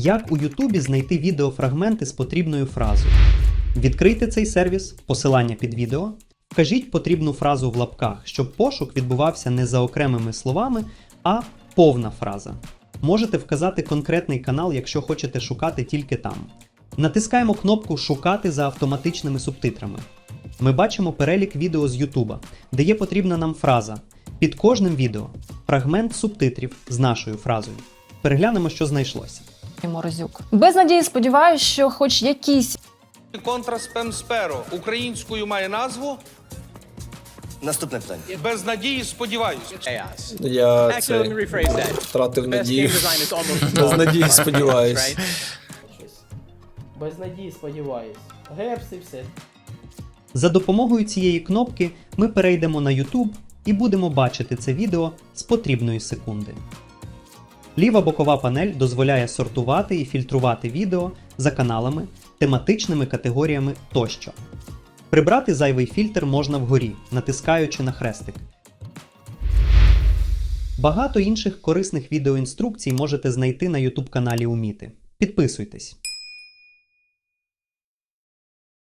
Як у Ютубі знайти відеофрагменти з потрібною фразою? Відкрийте цей сервіс, посилання під відео, вкажіть потрібну фразу в лапках, щоб пошук відбувався не за окремими словами, а повна фраза. Можете вказати конкретний канал, якщо хочете шукати тільки там. Натискаємо кнопку Шукати за автоматичними субтитрами. Ми бачимо перелік відео з Ютуба, де є потрібна нам фраза. Під кожним відео фрагмент субтитрів з нашою фразою. Переглянемо, що знайшлося. Морозюк. Без надії сподіваюся, що хоч якісь Контра спем українською має назву Наступне питання. без надії сподіваюсь. Я це втратив надію. Без надії сподіваюсь. Без надії сподіваюсь. Гепс і все. За допомогою цієї кнопки ми перейдемо на YouTube і будемо бачити це відео з потрібної секунди. Ліва бокова панель дозволяє сортувати і фільтрувати відео за каналами, тематичними категоріями тощо. Прибрати зайвий фільтр можна вгорі, натискаючи на хрестик. Багато інших корисних відеоінструкцій можете знайти на YouTube каналі Уміти. Підписуйтесь.